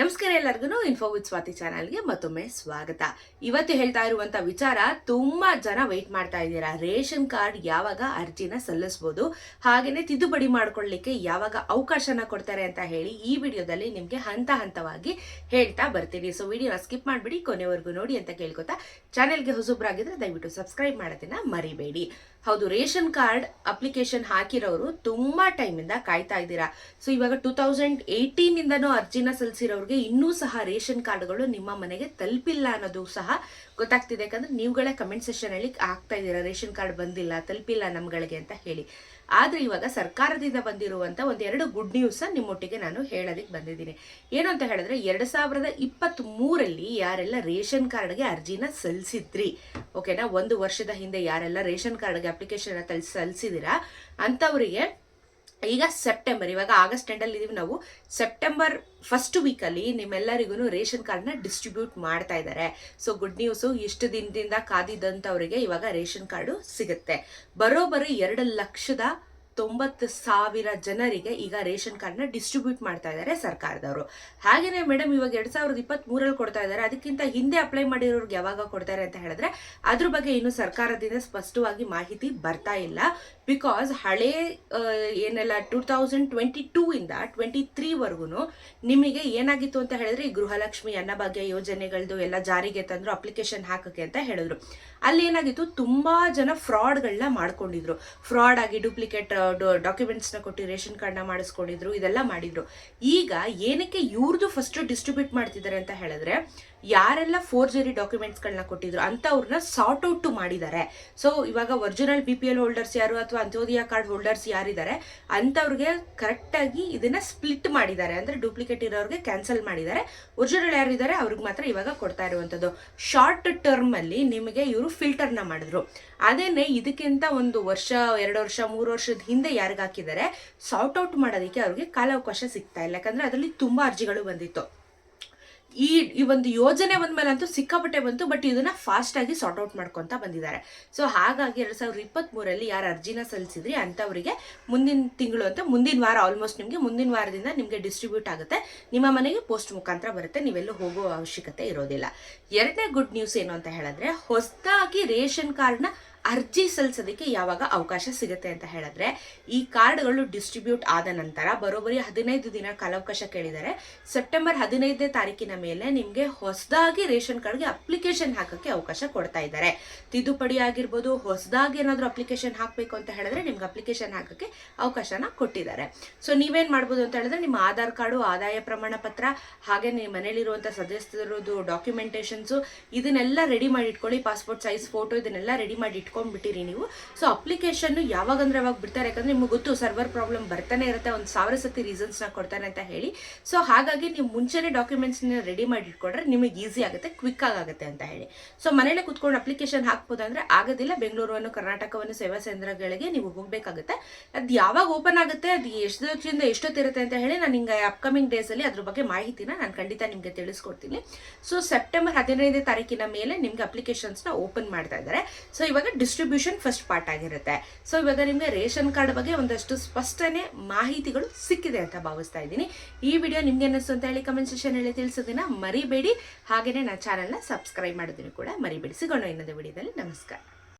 ನಮಸ್ಕಾರ ಎಲ್ಲರಿಗೂ info with Swati ಚಾನಲ್ಗೆ ಮತ್ತೊಮ್ಮೆ ಸ್ವಾಗತ. ಇವತ್ತು ಹೇಳ್ತಾ ಇರುವಂತ ವಿಚಾರ, ತುಂಬಾ ಜನ ವೆಯ್ಟ್ ಮಾಡ್ತಾ ಇದ್ದೀರಾ. ರೇಷನ್ ಕಾರ್ಡ್ ಯಾವಾಗ ಅರ್ಜಿನ ಸಲ್ಲಿಸಬಹುದು ಹಾಗೇನೆ ತಿದ್ದುಪಡಿ ಮಾಡ್ಕೊಳ್ಳಿಕ್ಕೆ ಯಾವಾಗ ಅವಕಾಶನ ಕೊಡ್ತಾರೆ ಅಂತ ಹೇಳಿ ಈ ವಿಡಿಯೋದಲ್ಲಿ ನಿಮ್ಗೆ ಹಂತ ಹಂತವಾಗಿ ಹೇಳ್ತಾ ಬರ್ತೀನಿ. ಸೊ ವಿಡಿಯೋನ ಸ್ಕಿಪ್ ಮಾಡ್ಬಿಡಿ, ಕೊನೆವರೆಗೂ ನೋಡಿ ಅಂತ ಕೇಳ್ಕೊತಾ ಚಾನೆಲ್ಗೆ ಹೊಸಬ್ರಾಗಿದ್ರೆ ದಯವಿಟ್ಟು ಸಬ್ಸ್ಕ್ರೈಬ್ ಮಾಡೋದನ್ನ ಮರಿಬೇಡಿ. ಹೌದು, ರೇಷನ್ ಕಾರ್ಡ್ ಅಪ್ಲಿಕೇಶನ್ ಹಾಕಿರೋರು ತುಂಬಾ ಟೈಮಿಂದ ಕಾಯ್ತಾ ಇದ್ದೀರಾ. ಸೊ ಇವಾಗ ಟೂ ತೌಸಂಡ್ ಏಯ್ಟೀನ್ ಇಂದನೂ ಅರ್ಜಿನ ಸಲ್ಲಿಸಿರೋರಿಗೆ ಇನ್ನೂ ಸಹ ರೇಷನ್ ಕಾರ್ಡ್ಗಳು ನಿಮ್ಮ ಮನೆಗೆ ತಲುಪಿಲ್ಲ ಅನ್ನೋದು ಸಹ ಗೊತ್ತಾಗ್ತಿದೆ. ಯಾಕಂದ್ರೆ ನೀವುಗಳೇ ಕಮೆಂಟ್ ಸೆಷನ್ ಅಲ್ಲಿ ಆಗ್ತಾ ಇದ್ದೀರಾ, ರೇಷನ್ ಕಾರ್ಡ್ ಬಂದಿಲ್ಲ, ತಲುಪಿಲ್ಲ ನಮ್ಗಳಿಗೆ ಅಂತ ಹೇಳಿ. ಆದ್ರೆ ಇವಾಗ ಸರ್ಕಾರದಿಂದ ಬಂದಿರುವಂತ ಒಂದೆರಡು ಗುಡ್ ನ್ಯೂಸ್ ನಿಮ್ಮೊಟ್ಟಿಗೆ ನಾನು ಹೇಳೋದಕ್ಕೆ ಬಂದಿದ್ದೀನಿ. ಏನು ಅಂತ ಹೇಳಿದ್ರೆ, ಎರಡ್ ಸಾವಿರದ ಇಪ್ಪತ್ತ್ ಮೂರಲ್ಲಿ ಯಾರೆಲ್ಲ ರೇಷನ್ ಕಾರ್ಡ್ಗೆ ಅರ್ಜಿನ ಸಲ್ಲಿಸಿದ್ರಿ, ಓಕೆನಾ? ಒಂದು ವರ್ಷದ ಹಿಂದೆ ಯಾರೆಲ್ಲ ರೇಷನ್ ಕಾರ್ಡ್ಗೆ ಅಪ್ಲಿಕೇಶನ್ ಸಲ್ಲಿಸಿದಿರಾ ಅಂಥವರಿಗೆ ಈಗ ಸೆಪ್ಟೆಂಬರ್ ಇವಾಗ ಆಗಸ್ಟ್ ಎಂಡಲ್ಲಿ ಇದೀವಿ ನಾವು. ಸೆಪ್ಟೆಂಬರ್ ಫಸ್ಟ್ ವೀಕಲ್ಲಿ ನಿಮ್ಮೆಲ್ಲರಿಗೂ ರೇಷನ್ ಕಾರ್ಡ್ನ ಡಿಸ್ಟ್ರಿಬ್ಯೂಟ್ ಮಾಡ್ತಾ ಇದ್ದಾರೆ ಸೊ ಗುಡ್ ನ್ಯೂಸು ಇಷ್ಟು ದಿನದಿಂದ ಕಾದಿದ್ದಂಥವರಿಗೆ ಇವಾಗ ರೇಷನ್ ಕಾರ್ಡು ಸಿಗುತ್ತೆ. ಬರೋಬ್ಬರಿ ಎರಡು ಲಕ್ಷದ ತೊಂಬತ್ತು ಸಾವಿರ ಜನರಿಗೆ ಈಗ ರೇಷನ್ ಕಾರ್ಡ್ನ ಡಿಸ್ಟ್ರಿಬ್ಯೂಟ್ ಮಾಡ್ತಾ ಇದ್ದಾರೆ ಸರ್ಕಾರದವರು. ಹಾಗೆಯೇ ಮೇಡಮ್ ಇವಾಗ ಎರಡು ಸಾವಿರದ ಇಪ್ಪತ್ತ್ಮೂರಲ್ಲಿ ಕೊಡ್ತಾ ಇದ್ದಾರೆ ಅದಕ್ಕಿಂತ ಹಿಂದೆ ಅಪ್ಲೈ ಮಾಡಿರೋರ್ಗೆ ಯಾವಾಗ ಕೊಡ್ತಾರೆ ಅಂತ ಹೇಳಿದ್ರೆ, ಅದ್ರ ಬಗ್ಗೆ ಇನ್ನು ಸರ್ಕಾರದಿಂದ ಸ್ಪಷ್ಟವಾಗಿ ಮಾಹಿತಿ ಬರ್ತಾ ಇಲ್ಲ. ಬಿಕಾಸ್ ಹಳೆ ಏನೆಲ್ಲ ಟೂ ತೌಸಂಡ್ ಟ್ವೆಂಟಿ ಟೂ ಇಂದ ಟ್ವೆಂಟಿ ತ್ರೀವರೆಗೂ ನಿಮಗೆ ಏನಾಗಿತ್ತು ಅಂತ ಹೇಳಿದ್ರೆ ಈ ಗೃಹಲಕ್ಷ್ಮಿ ಅನ್ನಭಾಗ್ಯ ಯೋಜನೆಗಳದ್ದು ಎಲ್ಲ ಜಾರಿಗೆ ತಂದ್ರು ಅಪ್ಲಿಕೇಶನ್ ಹಾಕಕ್ಕೆ ಅಂತ ಹೇಳಿದ್ರು. ಅಲ್ಲಿ ಏನಾಗಿತ್ತು? ತುಂಬಾ ಜನ ಫ್ರಾಡ್ಗಳನ್ನ ಮಾಡ್ಕೊಂಡಿದ್ರು. ಫ್ರಾಡ್ ಆಗಿ ಡೂಪ್ಲಿಕೇಟ್ ಡಾಕ್ಯುಮೆಂಟ್ಸ್ನ ಕೊಟ್ಟು ರೇಷನ್ ಕಾರ್ಡ್ನ ಮಾಡಿಸ್ಕೊಂಡಿದ್ರು, ಇದೆಲ್ಲ ಮಾಡಿದ್ರು. ಈಗ ಏನಕ್ಕೆ ಇವ್ರದ್ದು ಫಸ್ಟ್ ಡಿಸ್ಟ್ರಿಬ್ಯೂಟ್ ಮಾಡ್ತಿದ್ದಾರೆ ಅಂತ ಹೇಳಿದ್ರೆ ಯಾರೆಲ್ಲ ಫೋರ್ಜರಿ ಡಾಕ್ಯುಮೆಂಟ್ಸ್ಗಳನ್ನ ಕೊಟ್ಟಿದ್ರು ಅಂಥವ್ರನ್ನ ಸಾರ್ಟ್ ಔಟ್ ಮಾಡಿದ್ದಾರೆ. ಸೊ ಇವಾಗ original B P L holders ಯಾರು ಅಥವಾ ಅಂತ್ಯೋದಯ ಕಾರ್ಡ್ ಹೋಲ್ಡರ್ಸ್ ಯಾರಿದ್ದಾರೆ ಅಂಥವ್ರಿಗೆ ಕರೆಕ್ಟಾಗಿ ಇದನ್ನ ಸ್ಪ್ಲಿಟ್ ಮಾಡಿದ್ದಾರೆ. ಅಂದ್ರೆ ಡೂಪ್ಲಿಕೇಟ್ ಇರೋರಿಗೆ ಕ್ಯಾನ್ಸಲ್ ಮಾಡಿದ್ದಾರೆ. ಒರಿಜಿನಲ್ ಯಾರಿದ್ದಾರೆ ಅವ್ರಿಗೆ ಮಾತ್ರ ಇವಾಗ ಕೊಡ್ತಾ ಇರುವಂಥದ್ದು ಶಾರ್ಟ್ ಟರ್ಮ್ ಅಲ್ಲಿ ನಿಮಗೆ ಇವರು ಫಿಲ್ಟರ್ನ ಮಾಡಿದ್ರು. ಅದೇನೆ ಇದಕ್ಕಿಂತ ಒಂದು ವರ್ಷ, ಎರಡು ವರ್ಷ, ಮೂರು ವರ್ಷದ ಹಿಂದೆ ಯಾರಿಗಾಕಿದ್ದಾರೆ ಸಾರ್ಟ್ ಔಟ್ ಮಾಡೋದಕ್ಕೆ ಅವ್ರಿಗೆ ಕಾಲಾವಕಾಶ ಸಿಗ್ತಾ ಇಲ್ಲ. ಯಾಕಂದ್ರೆ ಅದರಲ್ಲಿ ತುಂಬಾ ಅರ್ಜಿಗಳು ಬಂದಿತ್ತು. ಈ ಈ ಒಂದು ಯೋಜನೆ ಬಂದ್ಮೇಲೆ ಅಂತೂ ಸಿಕ್ಕಾಪಟ್ಟೆ ಬಂತು ಬಟ್ ಇದನ್ನ ಫಾಸ್ಟ್ ಆಗಿ ಸಾರ್ಟ್ ಔಟ್ ಮಾಡ್ಕೊಂತ ಬಂದಿದ್ದಾರೆ. ಸೊ ಹಾಗಾಗಿ ಎರಡ್ ಸಾವಿರದ ಇಪ್ಪತ್ತ್ ಮೂರಲ್ಲಿ ಯಾರು ಅರ್ಜಿನ ಸಲ್ಲಿಸಿದ್ರಿ ಅಂತವರಿಗೆ ಮುಂದಿನ ತಿಂಗಳು ಅಂತ ಮುಂದಿನ ವಾರ ಆಲ್ಮೋಸ್ಟ್ ನಿಮಗೆ ಮುಂದಿನ ವಾರದಿಂದ ನಿಮಗೆ ಡಿಸ್ಟ್ರಿಬ್ಯೂಟ್ ಆಗುತ್ತೆ. ನಿಮ್ಮ ಮನೆಗೆ ಪೋಸ್ಟ್ ಮುಖಾಂತರ ಬರುತ್ತೆ. ನೀವೆಲ್ಲೂ ಹೋಗೋ ಅವಶ್ಯಕತೆ ಇರೋದಿಲ್ಲ. ಎರಡನೇ ಗುಡ್ ನ್ಯೂಸ್ ಏನು ಅಂತ ಹೇಳಿದ್ರೆ, ಹೊಸದಾಗಿ ರೇಷನ್ ಕಾರ್ಡ್ನ ಅರ್ಜಿ ಸಲ್ಲಿಸೋದಕ್ಕೆ ಯಾವಾಗ ಅವಕಾಶ ಸಿಗುತ್ತೆ ಅಂತ ಹೇಳಿದ್ರೆ, ಈ ಕಾರ್ಡ್ಗಳು ಡಿಸ್ಟ್ರಿಬ್ಯೂಟ್ ಆದ ನಂತರ ಬರೋಬ್ಬರಿ ಹದಿನೈದು ದಿನ ಕಾಲಾವಕಾಶ ಕೇಳಿದ್ದಾರೆ. ಸೆಪ್ಟೆಂಬರ್ ಹದಿನೈದನೇ ತಾರೀಕಿನ ಮೇಲೆ ನಿಮಗೆ ಹೊಸದಾಗಿ ರೇಷನ್ ಕಾರ್ಡ್ಗೆ ಅಪ್ಲಿಕೇಶನ್ ಹಾಕೋಕ್ಕೆ ಅವಕಾಶ ಕೊಡ್ತಾ ಇದ್ದಾರೆ. ತಿದ್ದುಪಡಿ ಆಗಿರ್ಬೋದು, ಹೊಸದಾಗಿ ಏನಾದರೂ ಅಪ್ಲಿಕೇಶನ್ ಹಾಕಬೇಕು ಅಂತ ಹೇಳಿದ್ರೆ ನಿಮ್ಗೆ ಅಪ್ಲಿಕೇಶನ್ ಹಾಕೋಕ್ಕೆ ಅವಕಾಶನ ಕೊಟ್ಟಿದ್ದಾರೆ. ಸೊ, ನೀವೇನು ಮಾಡ್ಬೋದು ಅಂತ ಹೇಳಿದ್ರೆ, ನಿಮ್ಮ ಆಧಾರ್ ಕಾರ್ಡು, ಆದಾಯ ಪ್ರಮಾಣ ಪತ್ರ ಹಾಗೆ ನಿಮ್ಮ ಮನೇಲಿರುವಂಥ ಸದಸ್ಯರದು ಡಾಕ್ಯುಮೆಂಟೇಶನ್ಸು ಇದನ್ನೆಲ್ಲ ರೆಡಿ ಮಾಡಿ ಇಟ್ಕೊಳ್ಳಿ. ಪಾಸ್ಪೋರ್ಟ್ ಸೈಜ್ ಫೋಟೋ ಇದನ್ನೆಲ್ಲ ರೆಡಿ ಮಾಡಿ ಇಟ್ಕೊಂಡ್ಬಿಟ್ಟಿರಿ ನೀವು. ಸೊ ಅಪ್ಲಿಕೇಶನ್ ಯಾವಾಗ ಅಂದ್ರೆ ಅವಾಗ ಬಿಡ್ತಾರೆ? ಯಾಕಂದ್ರೆ ನಿಮ್ಗೆ ಗೊತ್ತು ಸರ್ವರ್ ಪ್ರಾಬ್ಲಮ್ ಬರ್ತಾನೆ ಇರುತ್ತೆ, ಒಂದು ಸಾವಿರ ಸತಿ ರೀಸನ್ಸ್ನ ಕೊಡ್ತಾನೆ ಅಂತ ಹೇಳಿ. ಸೊ ಹಾಗಾಗಿ ನೀವು ಮುಂಚೆನೇ ಡಾಕ್ಯುಮೆಂಟ್ಸ್ನ ರೆಡಿ ಮಾಡಿ ಇಟ್ಕೊಂಡ್ರೆ ನಿಮಗೆ ಈಸಿ ಆಗುತ್ತೆ ಕ್ವಿಕ್ ಆಗುತ್ತೆ ಅಂತ ಹೇಳಿ. ಸೊ ಮನೇಲೆ ಕುತ್ಕೊಂಡು ಅಪ್ಲಿಕೇಶನ್ ಹಾಕ್ಬೋದಂದ್ರೆ ಆಗೋದಿಲ್ಲ. ಬೆಂಗಳೂರನ್ನು ಕರ್ನಾಟಕವನ್ನು ಸೇವಾ ಕೇಂದ್ರಗಳಿಗೆ ನೀವು ಹೋಗಬೇಕಾಗುತ್ತೆ. ಅದು ಯಾವಾಗ ಓಪನ್ ಆಗುತ್ತೆ, ಅದು ಎಷ್ಟೊತ್ತಿಂದ ಎಷ್ಟೊತ್ತಿರುತ್ತೆ ಅಂತ ಹೇಳಿ ನಾನು ಹಿಂಗೆ ಅಪ್ಕಮಿಂಗ್ ಡೇಸಲ್ಲಿ ಅದ್ರ ಬಗ್ಗೆ ಮಾಹಿತಿನ ನಾನು ಖಂಡಿತ ನಿಮಗೆ ತಿಳಿಸ್ಕೊಡ್ತೀನಿ. ಸೊ ಸೆಪ್ಟೆಂಬರ್ ಹದಿನೈದನೇ ತಾರೀಕಿನ ಮೇಲೆ ನಿಮಗೆ ಅಪ್ಲಿಕೇಶನ್ಸ್ನ ಓಪನ್ ಮಾಡ್ತಾ ಇದ್ದಾರೆ. ಸೊ ಇವಾಗ ಡಿಸ್ಟ್ರಿಬ್ಯೂಷನ್ ಫಸ್ಟ್ ಪಾರ್ಟ್ ಆಗಿರುತ್ತೆ. ಸೊ ಇವಾಗ ನಿಮಗೆ ರೇಷನ್ ಕಾರ್ಡ್ ಬಗ್ಗೆ ಒಂದಷ್ಟು ಸ್ಪಷ್ಟನೆ ಮಾಹಿತಿಗಳು ಸಿಕ್ಕಿದೆ ಅಂತ ಭಾವಿಸ್ತಾ ಇದ್ದೀನಿ. ಈ ವಿಡಿಯೋ ನಿಮ್ಗೆ ಅನ್ನಿಸ್ತು ಅಂತ ಹೇಳಿ ಕಮೆಂಟ್ ಸೆಷನ್ ಹೇಳಿ ತಿಳಿಸೋದನ್ನ ಮರಿಬೇಡಿ. ಹಾಗೆಯೇ ನನ್ನ ಚಾನಲ್ನ ಸಬ್ಸ್ಕ್ರೈಬ್ ಮಾಡೋದನ್ನು ಕೂಡ ಮರಿಬೇಡಿ. ಸಿಗೋಣ ಇನ್ನೊಂದು ವಿಡಿಯೋದಲ್ಲಿ. ನಮಸ್ಕಾರ.